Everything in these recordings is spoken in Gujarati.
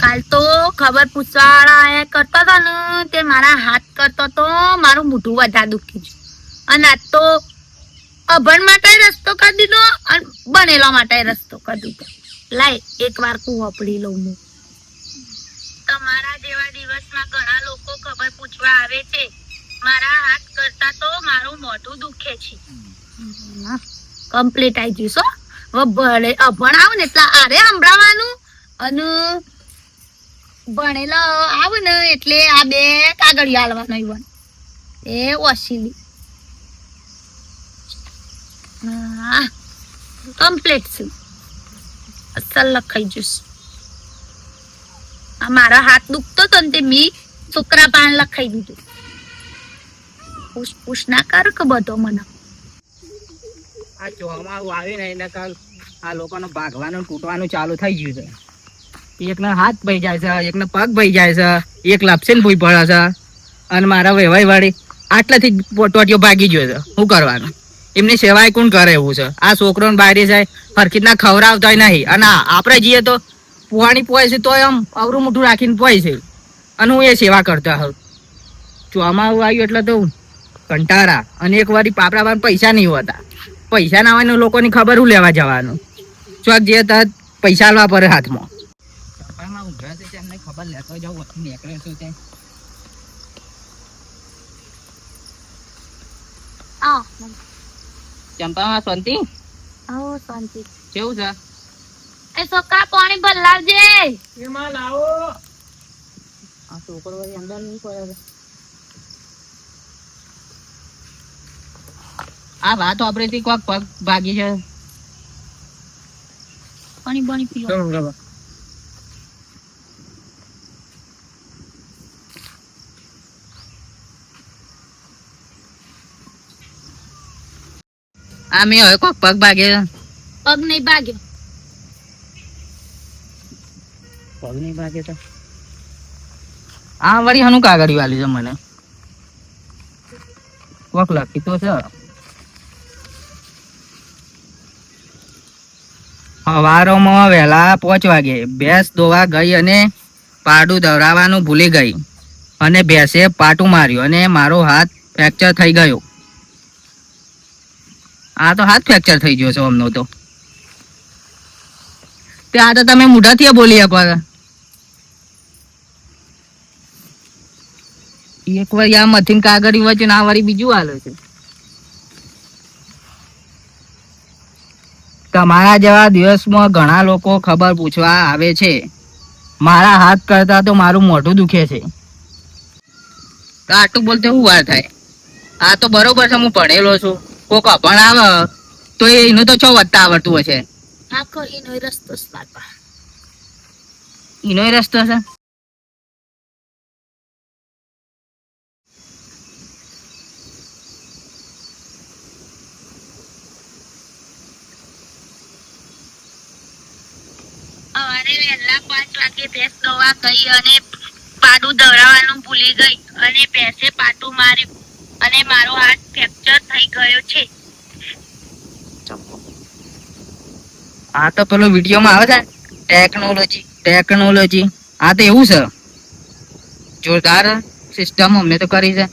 કાલ તો ખબર પૂછવાળા કરતો હતો ને તે મારા હાથ કરતો તો મારું મોઢું વધારે દુખી છે અને આજ તો અભણ માટે રસ્તો કરી દીધો અને બનેલા માટે રસ્તો કરી દીધો. લાય એક વાર કુ વપડી લઉં હું. તમારા જેવા દિવસમાં ઘણા લોકો ખબર પૂછવા આવે છે મારા હાથ કરતા તો મારું મોઢું દુખે છે. કમ્પ્લીટ આવી જઈશ હો. હવે ભણે અભણ આવું ને એટલે આરે સાંભળવાનું અને ભણેલો આવ ને એટલે આ બે કાગળ હાલવાનો ઈવન એ ઓસીલી કમ્પ્લીટ છે. અસલ લખાઈ જઈશ. આ મારા હાથ દુખતો તો ને તે મી છોકરા પાન લખાઈ દીધું. પૂછ પૂછ ના કર કે બધો મને. આ ચોમાસું આવે ને એના કાલ આ લોકોનો ભાગવાનું તૂટવાનું ચાલુ થઈ ગયું છે. એકને હાથ ભાઈ જાય છે, એકને પગ ભાઈ જાય છે, એક લાપસી ને ભૂઈ પડે છે અને મારા વેવાઈ વાળી આટલાથી ટોટીઓ ભાગી ગયો છે. શું કરવાનું? એમની સેવાય કોણ કરે એવું છે? આ છોકરો બારી જાય હરખી ના ખવડાવતા નહીં. અને આપણે જઈએ તો પુવાણી પોય છે તોય આમ અવરું મોટું રાખીને પોય છે. અને હું એ સેવા કરતા હોઉં. ચોમાસું આવ્યું એટલે તો કંટારા અને એક વારી પાપડા પાસે નહીં હોતા. પૈસા ના હોય લોકોની ખબર હું લેવા જવાનું. ચોક જે તરત પૈસા લેવા પડે હાથમાં. ખબર લેતો જાઉં નીકળે છે ત્યાં આ ચંપામાં શાંતિ આવો શાંતિ કેવું છે એ છોકરા પાણી બદલાવજે એમાં લાવો આ છોકરો વળી અંદર નહીં પડે આ વાત વાપરેથી કોક પગ ભાગી છે પાણી પાણી પીવો આ મેં હવે કોક પગ ભાગે પગ નહીં ભાગ્યો પગ નહીં ભાગે તો? આ વળી હનુ કાગળી વાલી છે મને. કોક લખી તો છે. સવારોમાં વહેલા પાંચ વાગે ભેંસ દોવા ગઈ અને પાડું દવડાવવાનું ભૂલી ગઈ. અને ભેંસે પાટું માર્યું અને મારો હાથ ફ્રેક્ચર થઈ ગયો. આ તો હાથ ફ્રેક્ચર થઈ ગયો છે અમનો તો. તે આ તો તમે મોઢાથી બોલી શકો એક વાર આ મથિન કાગળી વચ્ચે આ વારી બીજું હાલે છે. તમારા જેવા દિવસમાં ઘણા લોકો ખબર પૂછવા આવે છે. મારા હાથ કરતા તો મારું મોઢું દુખે છે. આટલું બોલતે શું વાર થાય? આ તો બરોબર છે, હું ભણેલો છું. કોક અભણ આવે તો એનું તો છો વધતા આવડતું હશે? આખો એનો રસ્તો બાપા. એનો રસ્તો છે? સવારે વહેલા પાંચ વાગે ભેંસ દવા ગઈ અને પાડું દવડાવવાનું ભૂલી ગઈ અને ભેંસે પાટું માર્યું. અને મારો હાથ ફ્રેક્ચર થઈ ગયો છે. આ તો પેલો વિડીયોમાં આવે છે ટેકનોલોજી ટેકનોલોજી આ તો એવું છે. જોરદાર સિસ્ટમ અમને તો કરી છે.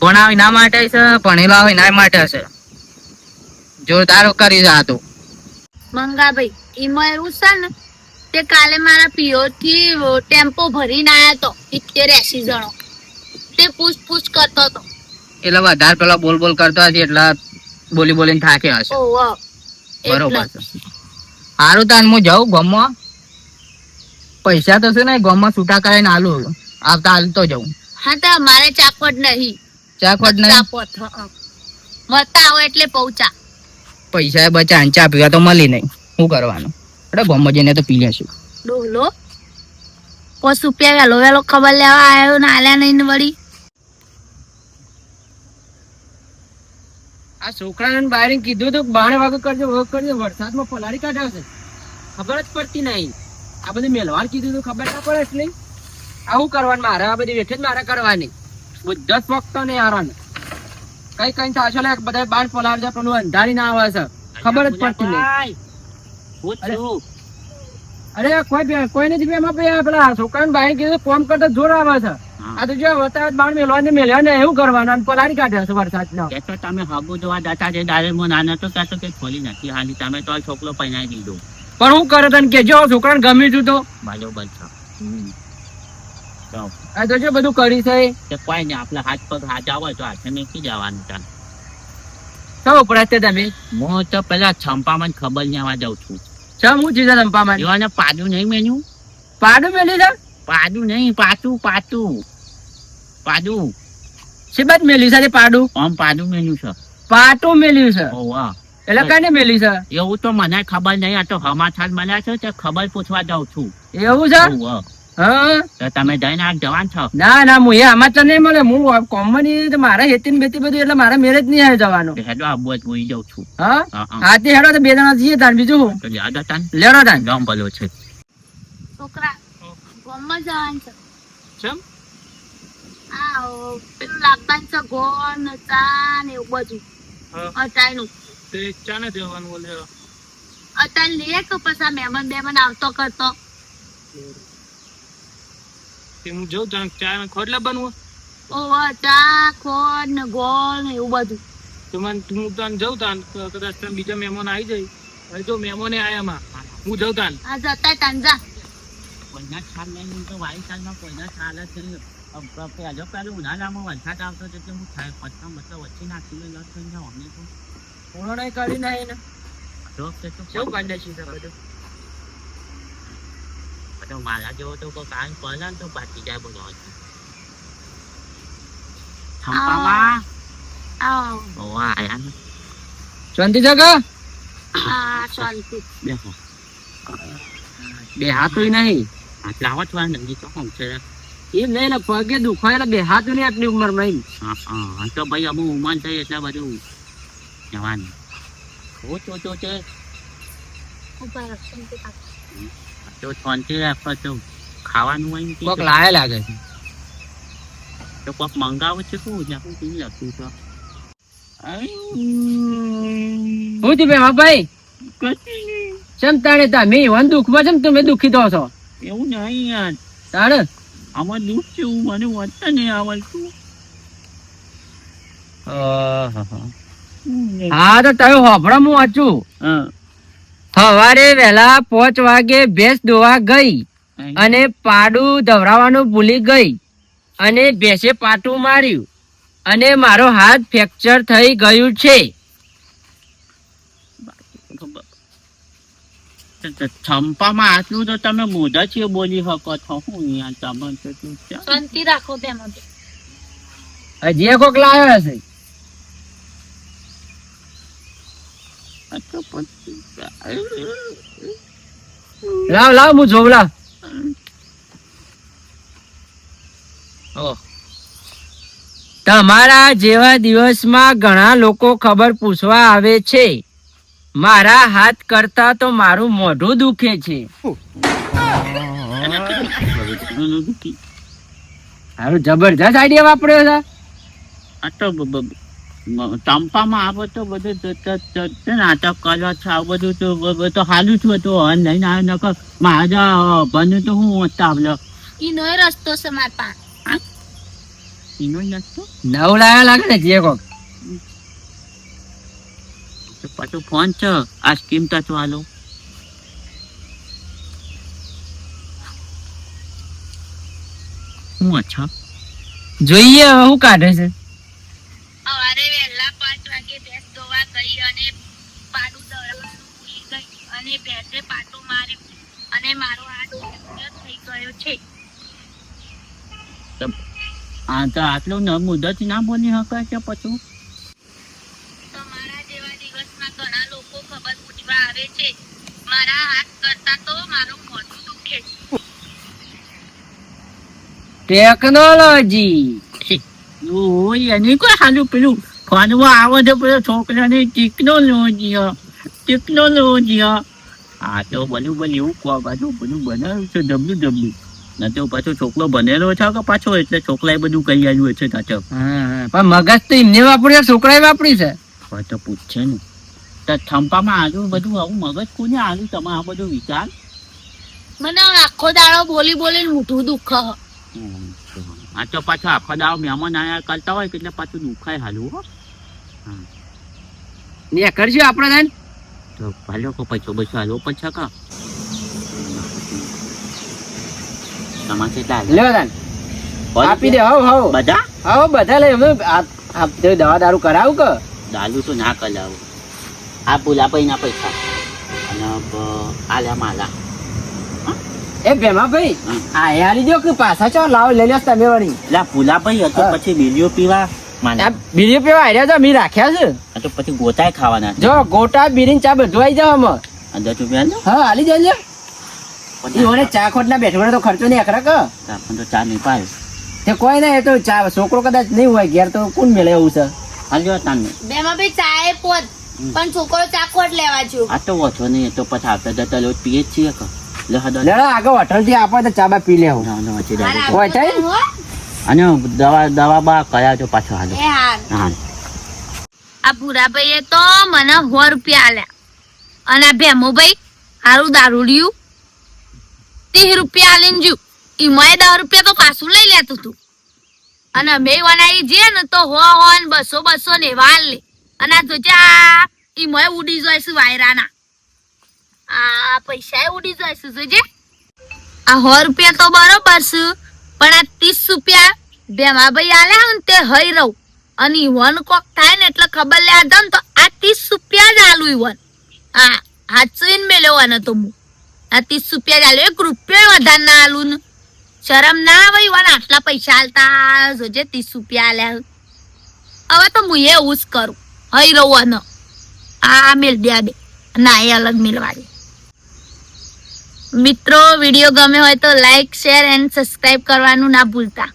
ભણાવ એના માટે છે ભણેલા હોય એના માટે છે. જોરદાર કરી છે આ તો. મંગાભાઈ એમાં એવું છે ને તે કાલે મારા પીઓ થી ટેમ્પો ભરીને આયા તો સિત્તેર એસી જણો. તે પૂછ પૂછ કરતો હતો. એટલે વધારે પેલા બોલ બોલ કરતો હશે એટલે બોલી બોલીને થાકે હશે. બરોબર. સારું તાન હું જાઉં ગામમાં? પૈસા તો છે ને ગામમાં છૂટા કરીને આલું આવતા હાલતો જાઉં. હા તો મારે ચાપટ નહીં. ચાખવટ નહીં? ચાપટ આવો એટલે પહોંચા. પૈસા બચા ચા પીવા તો મળી નહીં. શું કરવાનું? આપણે ગામમાં જઈને તો પી લેશું ડોલો પોસ રૂપિયા વેલો વેલો ખબર લેવા આવ્યો ને આલ્યા નહીં ને વળી? આ છોકરાને બહાર કીધું તો બાણે વાગે કરજો વર્ક કરજો વરસાદમાં પલાળી કાઢાવશે ખબર જ પડતી નહીં. આ બધું મેલવાર કીધું તો ખબર ના પડે એટલે. આવું કરવાનું મારે આ બધી વેઠે જ મારે કરવાની. બધા જ ફક્ત ને યાર કઈ કઈ થાશો લે બધા બાણ પલાળ જાય પેલું અંધારી ના આવે છે. ખબર જ પડતી નહીં. હું અરે. છું અરે કોઈ કોઈ નથી બે ભાઈ પેલા છોકરાને બાઈ કીધું કોમ કરતા જોર આવે છે. આ તો જો વતાવત બાણ મેલવા ને મેલ્યા ને એવું કરવાનું અને પલારી કાઢ્યા છે વરસાદનો. એ તો તમે હબુ જોવા જતા છે દારે મો નાનો તો કાતો કે ખોલી નથી હાલી. તમે તો છોકરો પહેરાઈ દીધો. પણ હું કરે તને કેજો છોકરાને ગમી છું તો. બાજો તો. આ તો જો બધું કરી છે. કે કોઈ નહીં આપણે હાથ પગ હાથ આવે તો હાથે મેકી જવાનું ચાલ સૌ ઉપરાતે તમે? હું તો પેલા છંપામાં ખબર આવા જાઉં છું. ચમ છે ચીજ રંપામાં એવાને પાડું નહીં મેન્યું. પાડું મેલી છે? પાડું નહીં પાતું પાતું પાડું. શિબાત મેલી છે પાડું? આમ પાડું મેન્યુ છે. પાટું મેલ્યું છે. ઓ વાહ. એટલે કઈ મેલી છે? એવું તો મને ખબર નહીં આ તો સમાચાર મળ્યા છે તે ખબર પૂછવા જાઉં છું. એવું છે? તમે જઈને આ જવાન છો? ના ના હું એ સમાચાર નહીં મળે. હું કોમની મારે હેતી ને બેતી બધું એટલે મારે મેરેજ નહીં આવે જવાનું. તો હેડો આબુ જ બોઈ જાઉં છું. હા? હા હા. હેડો તો બે જણા જઈએ તાર બીજું હું તો યાદ લેડો તાન. ગામ ભલો છે. છોકરા ગામમાં જવાનું છે. ચમ? આ પેલું લાવવાનું છે ગોળ ચા ને એવું બધું. હા. અટાઈનું તે ચાને જવાનું બોલે? અટાઈ લે કે પછી મહેમાન બેમાન આવતો કરતો. હું જોઉં તને ચા ખોટ બનવું ઓવા ચા ખોટ ને ગોળ ને એવું બધું. તો મને હું તને જઉં તાન કદાચ તને બીજા મહેમાન આવી જાય. હવે જો મહેમાને આયા માં હું જઉં તાન આ જતા તાંજા કોઈના છાલ નહીં તો વાયુ સાલમાં કોઈના છાલ જ નહીં પહેલો પહેલો ઉનાળામાં વરસાદ આવતો હતો એટલે હું થાય પત્તા મતલબ વચ્ચે નાખી લઈ લઉં છું અમને તો પૂર્ણ નહીં કરી નહીં ને. જો કે તો કેવું કાઢી છે બધું? મારા જેવો તો કોઈ કામ પડે તો બાકી જાય બધો થંપામાં આવ આયા શાંતિ છે કા આ શાંતિ બેહો બે હાથ નહીં આટલા આવો છો તો એમ નહીં પગે દુખાય એટલે બે હાથ નહીં આટલી ઉંમરમાં હા હા હા તો ભાઈ અમુક ઉમર થઈ એટલે બધું જવાનું ઓ તો તો છે. તો શાંતિ રાખો તો ખાવાનું હોય ને કોક લાયા લાગે છે. તો કોક મંગાવું છે શું જ્યાં કેવી લખ્યું તો હું થી ભાઈ ભાઈ ચમ તાણે તમે વન દુઃખમાં ચમ તમે દુઃખી થો છો? એવું નહીં યાર. તાણે? આમાં દુઃખ છે હું મને વાંચતા નહીં આવડતું. હા તો તમે હોભળો હું વાંચું. હા. સવારે વહેલા પોચ વાગે ભેંસ દોવા ગઈ અને પાડું ધવરાવાનું ભૂલી ગઈ અને ભેંસે પાટું માર્યું અને મારો હાથ ફ્રેક્ચર થઈ ગયું છે. ચંપામાં આટલું તો તમે મોઢા છે બોલી શકો છો. હું અહીંયા તમે તો તું છે. શાંતિ રાખો તેમાં હજી કોક લાવ્યો હશે આ તો પછી લાવ લાવ હું જોવલા તમારા જેવા દિવસમાં ઘણા લોકો ખબર પૂછવા આવે છે મારા હાથ કરતા તો મારું મોઢું દુખે છે. સારું જબરજસ્ત આઈડિયા વાપર્યો છે. આ તો ચંપામાં આ બધું બધું તો- તો નાટક કરો છો આ બધું તો તો હાલું છું તો લઈને આવ્યો નકર મારા બન્યું તો હું તાવલો ઈનો રસ્તો છે મારા પા. એનો રસ્તો? નવડાયા લાગે ને જે કોક. પાછું ફોન છે આ સ્કીમ તો ચાલો હું અચ્છા? જોઈએ હવે શું કાઢે છે સવારે વહેલા પાંચ વાગે ભેંસ ગઈ અને પાડું દળવાનું ભૂલી ગઈ અને ભેંસે પાટો માર્યું અને મારો હાથ થઈ ગયો છે. આ તો આટલું ન મુદત ના બોલી શકાય છે પછી? તમારા જેવા દિવસમાં ઘણા લોકો ખબર પૂછવા આવે છે મારા હાથ કરતા તો મારું મોઢું દુખે છે. ટેકનોલોજી એની કોઈ હાલું પેલું ફોનમાં આવે છે પેલો છોકરાની ટેકનોલોજી ટેકનોલોજી આ તો બધું બધું એવું કહો પાછું બધું બનાવ્યું છે ડબલું ડબલું ન તો પાછો છોકરો બનેલો છે કે પાછો? એટલે છોકરાએ બધું કહી આવ્યું છે તાચો પણ મગજ તો એમને વાપર્યું છોકરાએ વાપરી છે. હવે તો પૂછશે ને. તો થંપામાં આજુ બધું? આવું મગજ કોને આવ્યું તમે આ બધું વિચાર? મને આખો દાડો બોલી બોલીને મોઢું દુઃખ. આ તો. પાછો આખો દાવ મહેમાન આયા કરતા હોય એટલે પાછું દુખાય હાલું હો? ને કરજો આપણે દાન તો ભાલો કો પૈસો બસો હાલો પછી કા? તમારે કેટલા હાલે? લ્યો આપી દે હવ હવ. બધા? હવ બધા લઈ અમે આ આ દવા દારૂ કરાવું કે? તો ના કલાવું આ પુલા પૈ ના પૈસા. અને બ- માલા એ ભેમા ભાઈ. આ યાર કે પાછા ચો લાવ લઈ લેસ તમે વળી. એટલે પુલા હતો પછી બીડીઓ પીવા બીડી પીવા આર્યા તો મી રાખ્યા છે? તો પછી ગોતાય ખાવાના. જો ગોટા બીડીન ચા બધું આવી જાવ અમે અંદર રૂપિયા હા હાલી જજો મને ચા ખોટ ના બેઠવાનો તો ખર્ચો નહીં અખરા કે. તો ચા નહીં પાય તે કોઈ ના એ તો ચા છોકરો કદાચ નહીં હોય ઘેર તો કોણ મેળે એવું છે? હાલ્યો તાને બેમાં ભાઈ ચાય પોત પણ છોકરો ચાકોટ લેવા છું આ તો ઓછો નહીં તો પછી આવતા જતા લોટ પીએ જ છીએ આગળ હોટલથી આપો તો ચા બા પી લેવું ના, દારૂ. અને દવા દવા બા કયા છો પાછો હાલો. હા આ ભૂરાભાઈએ તો મને સો રૂપિયા આલ્યા. અને આ ભેમુભાઈ હારું લ્યું. ત્રીસ રૂપિયા આલીને જ્યું. ઈમાંય દસ રૂપિયા તો પાછું લઈ લેતું તું. અને અમે વનાઈ જે ને તો હો હો ને બસો બસો ને વાલ લે અને આ જોજે આ ઉડી જાય છે વાયરાના. આ પૈસા ઉડી જાય છે જોજે આ સો રૂપિયા તો બરોબર છે. પણ આ ત્રીસ રૂપિયા ભેમાભાઈ આલ્યા ને તે હઈ રહું. અને વન કોક થાય ને એટલે ખબર લે આદમ તો આ ત્રીસ રૂપિયા જ આલુ વન. હા હાચવીને મેં લેવાનો તો હું આ ત્રીસ રૂપિયા જ આલુ. એક રૂપિયો વધારે ના આલુ ને. શરમ ના આવે વન. આટલા પૈસા આલતા જોજે ત્રીસ રૂપિયા આલ્યા હવે તો હું એવું જ કરું. હઈ રહું અને. આ મેલ દે બે. ના એ અલગ મેળવા દે. મિત્રો વીડિયો ગમે હોય તો લાઈક શેર એન્ડ સબસ્ક્રાઈબ કરવાનું ના ભૂલતા.